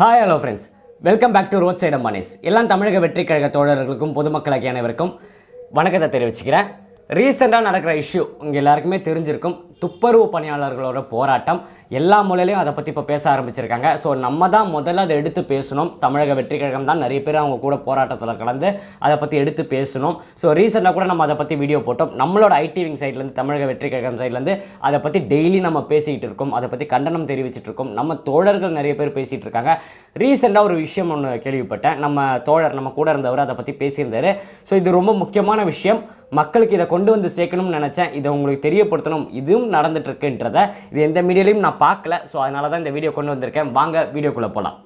Hi hello friends welcome back to road side Manesh எல்லாம் தமிழக வெற்றி கழக தோழர்களுக்கும் பொதுமக்களுக்கு அனைவருக்கும் வணக்கத்தை தெரிவிச்சுக்கிறேன். ரீசெண்டாக நடக்கிற இஷ்யூ உங்கள் எல்லாருக்குமே தெரிஞ்சிருக்கும். துப்புரவு பணியாளர்களோட போராட்டம் எல்லா மூலையிலையும் அதை பற்றி இப்போ பேச ஆரம்பிச்சிருக்காங்க. ஸோ நம்ம தான் முதல்ல அதை எடுத்து பேசணும். தமிழக வெற்றி கழகம் தான் நிறைய பேர் அவங்க கூட போராட்டத்தில் கலந்து அதை பற்றி எடுத்து பேசணும். ஸோ ரீசெண்டாக கூட நம்ம அதை பற்றி வீடியோ போட்டோம். நம்மளோட ஐடிவிங் சைட்லேருந்து தமிழக வெற்றி கழகம் சைட்லேருந்து அதை பற்றி டெய்லி நம்ம பேசிக்கிட்டு இருக்கோம். அதை பற்றி கண்டனம் தெரிவிச்சிட்டு இருக்கோம். நம்ம தோழர்கள் நிறைய பேர் பேசிகிட்டு இருக்காங்க. ரீசெண்டாக ஒரு விஷயம் ஒன்று கேள்விப்பட்டேன். நம்ம தோழர் நம்ம கூட இருந்தவர் அதை பற்றி பேசியிருந்தார். ஸோ இது ரொம்ப முக்கியமான விஷயம். மக்களுக்கு இதை கொண்டு வந்து சேர்க்கணும்னு நினச்சேன். இதை உங்களுக்கு தெரியப்படுத்தணும். இதுவும் நடந்துட்டு இருக்குன்றத இது எந்த மீடியாலையும் நான் பார்க்கல ஸோ அதனால தான் இந்த வீடியோ கொண்டு வந்திருக்கேன். வாங்க வீடியோக்குள்ளே போகலாம்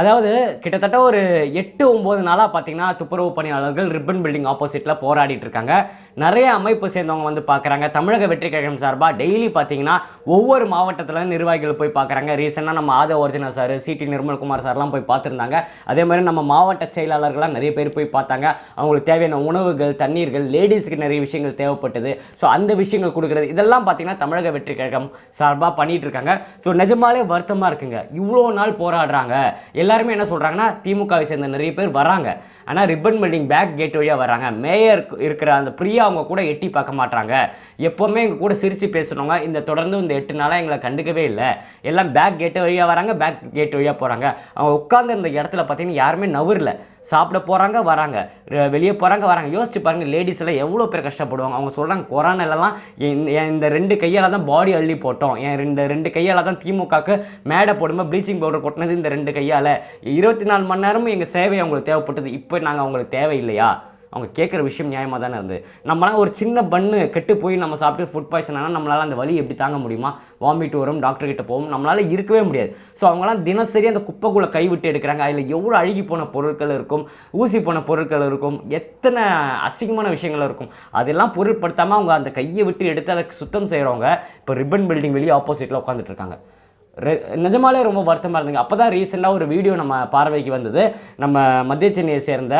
அதாவது கிட்டத்தட்ட ஒரு எட்டு ஒம்பது நாளாக பார்த்தீங்கன்னா துப்புரவு பணியாளர்கள் ரிப்பன் பில்டிங் ஆப்போசிட்டில் போராடிட்டு இருக்காங்க. நிறைய அமைப்பு சேர்ந்தவங்க வந்து பார்க்குறாங்க. தமிழக வெற்றி கழகம் சார்பாக டெய்லி பார்த்தீங்கன்னா ஒவ்வொரு மாவட்டத்தில் நிர்வாகிகள் போய் பார்க்குறாங்க. ரீசெண்டாக நம்ம ஆதோ ஒரிஜினல் சார் சிடி நிர்மல்குமார் சார்லாம் போய் பார்த்துருந்தாங்க. அதே மாதிரி நம்ம மாவட்ட செயலாளர்கள்லாம் நிறைய பேர் போய் பார்த்தாங்க. அவங்களுக்கு தேவையான உணவுகள் தண்ணீர்கள் லேடிஸ்க்கு நிறைய விஷயங்கள் தேவைப்பட்டது. ஸோ அந்த விஷயங்கள் கொடுக்குறது இதெல்லாம் பார்த்தீங்கன்னா தமிழக வெற்றி கழகம் சார்பாக பண்ணிகிட்டு இருக்காங்க ஸோ நிஜமாலே வருத்தமாக இருக்குங்க. இவ்வளோ நாள் போராடுறாங்க. எல்லாருமே என்ன சொல்கிறாங்கன்னா திமுகவை சேர்ந்த நிறைய பேர் வராங்க. ஆனால் ரிப்பன் பில்டிங் பேக் கேட் வழியாக வராங்க. மேயர் இருக்கிற அந்த பிரியா அவங்க கூட எட்டி பார்க்க மாட்டாங்க எப்போவுமே எங்கள் கூட சிரித்து பேசுகிறவங்க இந்த தொடர்ந்து இந்த எட்டு நாளாக எங்களை கண்டுக்கவே இல்லை. எல்லாம் பேக் கேட்டு வழியாக வராங்க பேக் கேட்டு வழியாக போகிறாங்க அவங்க உட்காந்துருந்த இடத்துல பார்த்தீங்கன்னா யாருமே நவரில். சாப்பிட போகிறாங்க வராங்க. வெளியே போகிறாங்க வராங்க. யோசிச்சு பாருங்கள் லேடிஸ் எல்லாம் எவ்வளோ பேர் கஷ்டப்படுவாங்க. அவங்க சொல்கிறாங்க கொரோனாலலாம் என் என் இந்த ரெண்டு கையால் தான் பாடி அள்ளி போட்டோம். என் இந்த ரெண்டு கையால் தான் திமுகக்கு மேடை போடும்போது ப்ளீச்சிங் பவுடர் கொட்டினது இந்த ரெண்டு கையால். இருபத்தி நாலு மணி நேரமும் எங்கள் சேவை அவங்களுக்கு தேவைப்பட்டது. இப்போ நாங்கள் அவங்களுக்கு தேவையில்லையா? அவங்க கேட்குற விஷயம் நியாயமாக தானே இருந்தது. நம்மளாம் ஒரு சின்ன பண்ணு கெட்டு போய் நம்ம சாப்பிட்டு ஃபுட் பாய்சன் ஆனால் நம்மளால் அந்த வலி எப்படி தாங்க முடியுமா? வாமிட் வரும் டாக்டர்கிட்ட போவோம் போகும் நம்மளால் இருக்கவே முடியாது. ஸோ அவங்களாம் தினசரி அந்த குப்பைக்குள்ளே கைவிட்டு எடுக்கிறாங்க. அதில் எவ்வளோ அழுகி போன பொருட்கள் இருக்கும் ஊசி போன பொருட்கள் இருக்கும் எத்தனை அசிங்கமான விஷயங்கள் இருக்கும். அதெல்லாம் பொருட்படுத்தாமல் அவங்க அந்த கையை விட்டு எடுத்து அதை சுத்தம் செய்கிறவங்க இப்போ ரிப்பன் பில்டிங் வெளியே ஆப்போசிட்டில் உட்காந்துட்டு இருக்காங்க. நிஜமாலே ரொம்ப வருத்தமாக இருந்துங்க அப்போ தான் ரீசெண்டாக ஒரு வீடியோ நம்ம பார்வைக்கு வந்தது. நம்ம மத்திய சென்னையை சேர்ந்த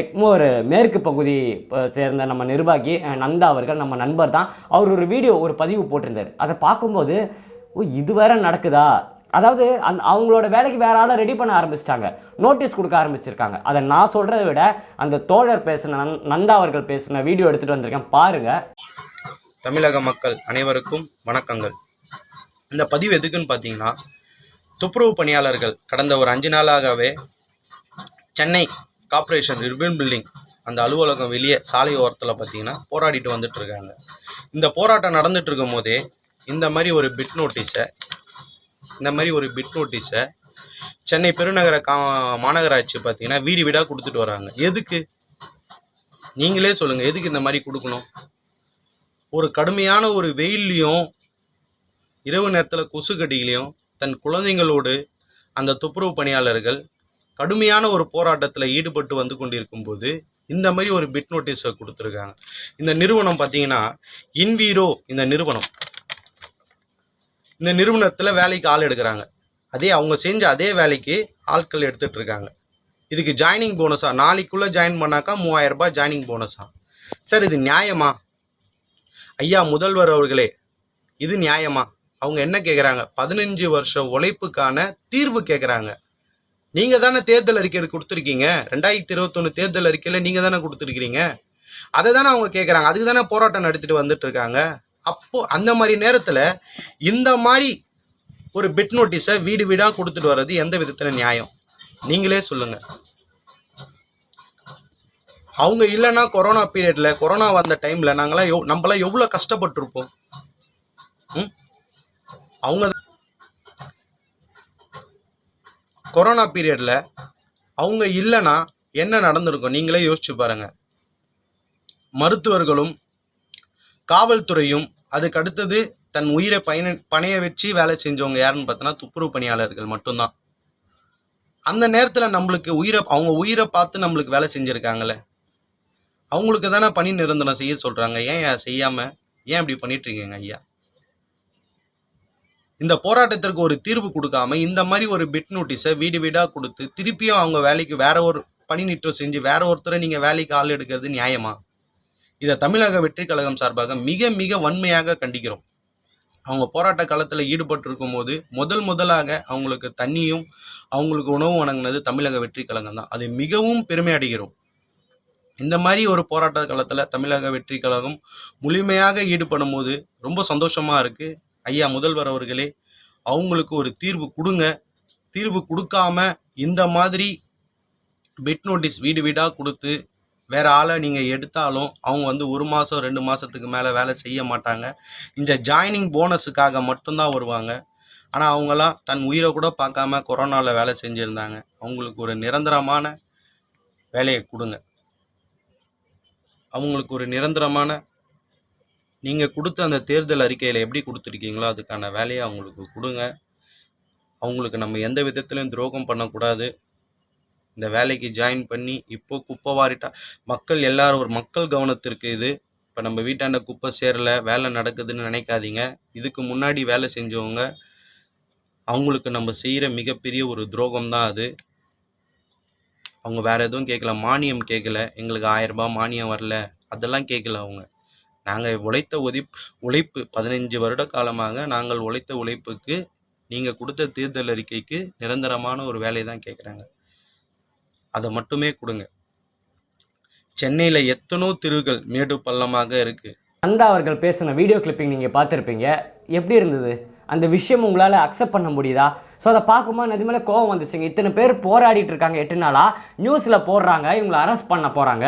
எக்மோர் மேற்கு பகுதி சேர்ந்த நம்ம நிர்வாகி நந்தா அவர்கள் நம்ம நண்பர் தான். அவர் ஒரு வீடியோ ஒரு பதிவு போட்டிருந்தார். அதை பார்க்கும்போது ஓ இது வேற நடக்குதா? அதாவது அந் அவங்களோட வேலைக்கு வேற ஆளை ரெடி பண்ண ஆரம்பிச்சிட்டாங்க. நோட்டீஸ் கொடுக்க ஆரம்பிச்சிருக்காங்க. அதை நான் சொல்கிறத விட அந்த தோழர் பேசின நந்தா அவர்கள் பேசின வீடியோ எடுத்துகிட்டு வந்திருக்கேன். பாருங்கள் தமிழக மக்கள் அனைவருக்கும் வணக்கங்கள். இந்த பதிவு எதுக்குன்னு பார்த்தீங்கன்னா துப்புரவு பணியாளர்கள் கடந்த ஒரு அஞ்சு நாளாகவே சென்னை கார்ப்பரேஷன் ரிப்பன் பில்டிங் அந்த அலுவலகம் வெளியே சாலை ஓரத்தில் பார்த்தீங்கன்னா போராடிட்டு வந்துட்டு இருக்காங்க. இந்த போராட்டம் நடந்துட்டு இருக்கும் போதே இந்த மாதிரி ஒரு பிட் நோட்டீஸை இந்த மாதிரி ஒரு பிட் நோட்டீஸை சென்னை பெருநகர கா மாநகராட்சி பார்த்தீங்கன்னா வீடு வீடாக கொடுத்துட்டு வராங்க. எதுக்கு? நீங்களே சொல்லுங்கள் எதுக்கு இந்த மாதிரி கொடுக்கணும்? ஒரு கடுமையான ஒரு வெயில்லையும் இரவு நேரத்தில் கொசு கடியிலையும் தன் குழந்தைங்களோடு அந்த துப்புரவு பணியாளர்கள் கடுமையான ஒரு போராட்டத்தில் ஈடுபட்டு வந்து கொண்டிருக்கும் போது இந்த மாதிரி ஒரு பிட் நோட்டீஸை கொடுத்துருக்காங்க. இந்த நிறுவனம் பார்த்தீங்கன்னா இன்வீரோ இந்த நிறுவனம். இந்த நிறுவனத்தில் வேலைக்கு ஆள் எடுக்கிறாங்க. அதே அவங்க செஞ்ச அதே வேலைக்கு ஆட்கள் எடுத்துகிட்டு இருக்காங்க. இதுக்கு ஜாயினிங் போனஸா நாளைக்குள்ளே ஜாயின் பண்ணாக்கா மூவாயிரம் ரூபாய் ஜாயினிங் போனஸா சார் இது நியாயமா? ஐயா முதல்வர் அவர்களே இது நியாயமா? அவங்க என்ன கேட்குறாங்க பதினஞ்சு வருஷம் உழைப்புக்கான தீர்வு கேட்குறாங்க நீங்கள் தானே தேர்தல் அறிக்கை கொடுத்துருக்கீங்க. ரெண்டாயிரத்தி இருபத்தொன்று தேர்தல் அறிக்கையில் நீங்கள் தானே கொடுத்துருக்கீங்க அதை தானே அவங்க கேட்குறாங்க அதுக்கு தானே போராட்டம் நடத்திட்டு வந்துட்டு இருக்காங்க. அப்போது அந்த மாதிரி நேரத்தில் இந்த மாதிரி ஒரு பிட் நோட்டீஸை வீடு வீடாக கொடுத்துட்டு வர்றது எந்த விதத்தில் நியாயம்? நீங்களே சொல்லுங்கள் அவங்க இல்லைன்னா கொரோனா பீரியடில் கொரோனா வந்த டைமில் நாங்களாம் எவ் நம்மளாம் எவ்வளோ கஷ்டப்பட்டிருப்போம். ம்? அவங்க கொரோனா பீரியடில் அவங்க இல்லைன்னா என்ன நடந்திருக்கும்? நீங்களே யோசிச்சு பாருங்கள் மருத்துவர்களும் காவல்துறையும் அதுக்கு அடுத்தது தன் உயிரை பயண பணைய வச்சு வேலை செஞ்சவங்க யாருன்னு பார்த்தோன்னா துப்புரவு பணியாளர்கள் மட்டும்தான். அந்த நேரத்தில் நம்மளுக்கு உயிரை அவங்க உயிரை பார்த்து நம்மளுக்கு வேலை செஞ்சுருக்காங்களே. அவங்களுக்கு தானே பணி நிரந்தரம் செய்ய சொல்கிறாங்க ஏன் செய்யாமல் ஏன் இப்படி பண்ணிகிட்ருக்கீங்க ஐயா? இந்த போராட்டத்திற்கு ஒரு தீர்வு கொடுக்காம இந்த மாதிரி ஒரு பிட் நோட்டீஸை வீடு வீடாக கொடுத்து திருப்பியும் அவங்க வேலைக்கு வேற ஒரு பணி நீக்கம் செஞ்சு வேற ஒருத்தரை நீங்கள் வேலைக்கு ஆள் எடுக்கிறது நியாயமா? இதை தமிழக வெற்றி கழகம் சார்பாக மிக மிக வன்மையாக கண்டிக்கிறோம். அவங்க போராட்ட காலத்தில் ஈடுபட்டிருக்கும் போது முதல் முதலாக அவங்களுக்கு தண்ணியும் அவங்களுக்கு உணவும் வணங்கினது தமிழக வெற்றி கழகம் தான். அது மிகவும் பெருமை அடைகிறோம். இந்த மாதிரி ஒரு போராட்ட காலத்தில் தமிழக வெற்றி கழகம் முழுமையாக ஈடுபடும் போது ரொம்ப சந்தோஷமாக இருக்குது ஐயா முதல்வர் அவர்களே அவங்களுக்கு ஒரு தீர்வு கொடுங்க. தீர்வு கொடுக்காம இந்த மாதிரி பெட் நோட்டீஸ் வீடு வீடாக கொடுத்து வேறு ஆளை நீங்கள் எடுத்தாலும் அவங்க வந்து ஒரு மாதம் ரெண்டு மாதத்துக்கு மேலே வேலை செய்ய மாட்டாங்க. இந்த ஜாயினிங் போனஸுக்காக மட்டும்தான் வருவாங்க. ஆனால் அவங்களாம் தன் உயிரை கூட பார்க்காம கொரோனாவில் வேலை செஞ்சுருந்தாங்க. அவங்களுக்கு ஒரு நிரந்தரமான வேலையை கொடுங்க. அவங்களுக்கு ஒரு நிரந்தரமான நீங்கள் கொடுத்த அந்த தேர்தல் அறிக்கையில் எப்படி கொடுத்துருக்கீங்களோ அதுக்கான வேலையை அவங்களுக்கு கொடுங்க. அவங்களுக்கு நம்ம எந்த விதத்துலையும் துரோகம் பண்ணக்கூடாது. இந்த வேலைக்கு ஜாயின் பண்ணி இப்போ குப்பை வாரிட்டா மக்கள் எல்லாரும் ஒரு மக்கள் கவனத்திற்கு இது. இப்போ நம்ம வீட்டாண்ட குப்பை சேரல வேலை நடக்குதுன்னு நினைக்காதீங்க. இதுக்கு முன்னாடி வேலை செஞ்சவங்க அவங்களுக்கு நம்ம செய்கிற மிகப்பெரிய ஒரு துரோகம் தான் அது. அவங்க வேறு எதுவும் கேட்கல மானியம் கேட்கல எங்களுக்கு ஆயிரம் ரூபாய் மானியம் வரல. அதெல்லாம் கேட்கல அவங்க. நாங்கள் உழைத்த உதிப் உழைப்பு பதினஞ்சு வருட காலமாக நாங்கள் உழைத்த உழைப்புக்கு நீங்கள் கொடுத்த தேர்தல் அறிக்கைக்கு நிரந்தரமான ஒரு வேலையை தான் கேட்குறாங்க. அதை மட்டுமே கொடுங்க. சென்னையில் எத்தனோ தெருவுகள் மேடு பள்ளமாக இருக்குது நந்தா அவர்கள் பேசின வீடியோ கிளிப்பிங் நீங்கள் பார்த்துருப்பீங்க. எப்படி இருந்தது? அந்த விஷயம் உங்களால் அக்செப்ட் பண்ண முடியுதா? ஸோ அதை பார்க்கும்போது நிஜமாலே கோவம் வந்துச்சுங்க. இத்தனை பேர் போராடிட்டு இருக்காங்க. எட்டு நாளாக நியூஸில் போடுறாங்க. இவங்களை அரெஸ்ட் பண்ண போகிறாங்க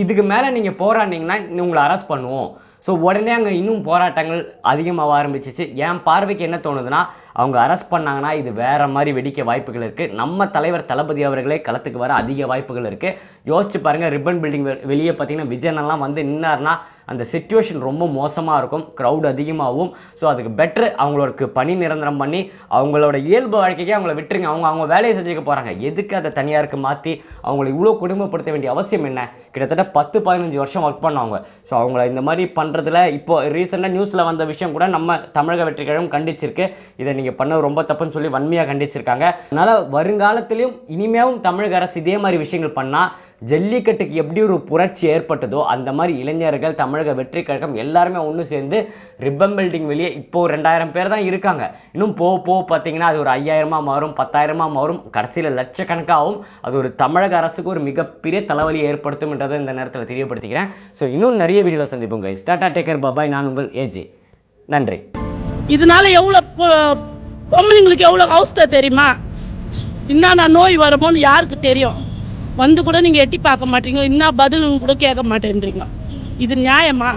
இதுக்கு மேலே நீங்கள் போராடினீங்கன்னா இன்னும் உங்களை அரெஸ்ட் பண்ணுவோம். ஸோ உடனே அங்கே இன்னும் போராட்டங்கள் அதிகமாக ஆரம்பிச்சிச்சு. என் பார்வைக்கு என்ன தோணுதுன்னா அவங்க அரெஸ்ட் பண்ணாங்கன்னா இது வேறு மாதிரி வெடிக்க வாய்ப்புகள் இருக்குது நம்ம தலைவர் தளபதி அவர்களே களத்துக்கு வர அதிக வாய்ப்புகள் இருக்குது யோசிச்சு பாருங்கள் ரிப்பன் பில்டிங் வெளியே பார்த்தீங்கன்னா விஜயனெல்லாம் வந்து நின்னார்னா அந்த சுச்சுவேஷன் ரொம்ப மோசமாக இருக்கும். க்ரௌட் அதிகமாகவும் ஸோ அதுக்கு பெட்ரு அவங்களுக்கு பணி நிரந்தரம் பண்ணி அவங்களோட இயல்பு வாழ்க்கைக்கே அவங்கள விட்டுருங்க. அவங்க அவங்க வேலையை செஞ்சுக்க போகிறாங்க எதுக்கு அதை தனியாருக்கு மாற்றி அவங்களை இவ்வளோ குடும்பப்படுத்த வேண்டிய அவசியம் என்ன? கிட்டத்தட்ட பத்து பதினஞ்சு வருஷம் ஒர்க் பண்ணவங்க. ஸோ அவங்கள இந்த மாதிரி பண்ணுறதுல இப்போ ரீசெண்டாக நியூஸில் வந்த விஷயம் கூட நம்ம தமிழக வெற்றிக்கழகம் கண்டிச்சிருக்கு. இதை நீங்கள் பண்ண ரொம்ப தப்புன்னு சொல்லி வன்மையாக கண்டிச்சிருக்காங்க. அதனால் வருங்காலத்திலையும் இனிமேவும் தமிழக அரசு இதே மாதிரி விஷயங்கள் பண்ணால் ஜல்லிக்கட்டுக்கு எப்படி ஒரு புரட்சி ஏற்பட்டதோ அந்த மாதிரி இளைஞர்கள் தமிழக வெற்றி கழகம் எல்லாருமே ஒன்று சேர்ந்து ரிப்பன் பில்டிங் வெளியே இப்போ ரெண்டாயிரம் பேர் தான் இருக்காங்க. இன்னும் போக போக பார்த்தீங்கன்னா அது ஒரு ஐயாயிரமாக மாறும் பத்தாயிரமாக மாறும். கடைசியில் லட்சக்கணக்காகவும் அது ஒரு தமிழக அரசுக்கு ஒரு மிகப்பெரிய தலைவலி ஏற்படுத்தும்ன்றதை இந்த நேரத்தில் தெரியப்படுத்திக்கிறேன். ஸோ இன்னும் நிறைய வீடியோவில் சந்திப்போம் கைஸ் டாடா டேக்கர் பாபாய் நான் உங்கள் ஏஜி நன்றி. இதனால எவ்வளோ பொம்பளைங்களுக்கு எவ்வளோ அவஸ்தை தெரியுமா? என்னென்ன நோய் வருமோன்னு யாருக்கு தெரியும்? வந்து கூட நீங்கள் எட்டி பார்க்க மாட்டீங்க. என்ன பதிலும் கூட கேட்க மாட்டேன்றீங்க. இது நியாயமா?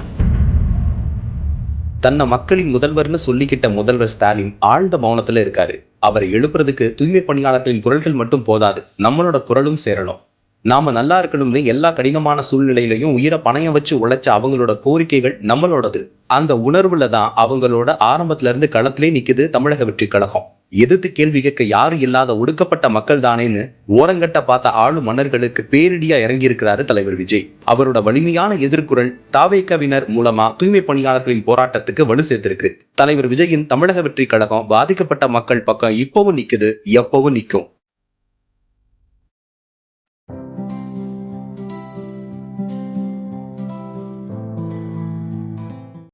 தன்னை மக்களின் முதல்வர்னு சொல்லிக்கிட்ட முதல்வர் ஸ்டாலின் ஆழ்ந்த மௌனத்துல இருக்காரு. அவரை எழுப்புறதுக்கு தூய்மை பணியாளர்களின் குரல்கள் மட்டும் போதாது. நம்மளோட குரலும் சேரணும். நாம நல்லா இருக்கணும்னு எல்லா கடினமான சூழ்நிலையிலையும் உயிரை பணையம் வச்சு உழைச்ச அவங்களோட கோரிக்கைகள் நம்மளோடது. அந்த உணர்வுல தான் அவங்களோட ஆரம்பத்துல இருந்து களத்திலே நிக்குது தமிழக வெற்றி கழகம். எதிர்த்து கேள்வி கேட்க யாரும் இல்லாத ஒடுக்கப்பட்ட மக்கள் தானேன்னு ஓரங்கட்ட பார்த்த ஆளும் மன்னர்களுக்கு பேரிடியா இறங்கி இருக்கிறாரு தலைவர் விஜய். அவரோட வலிமையான எதிர்குரல் தாவேக்கவினர் மூலமா தூய்மை பணியாளர்களின் போராட்டத்துக்கு வலு சேர்த்திருக்கு. தலைவர் விஜயின் தமிழக வெற்றி கழகம் பாதிக்கப்பட்ட மக்கள் பக்கம் இப்பவும் நிக்குது எப்பவும் நிக்கும்.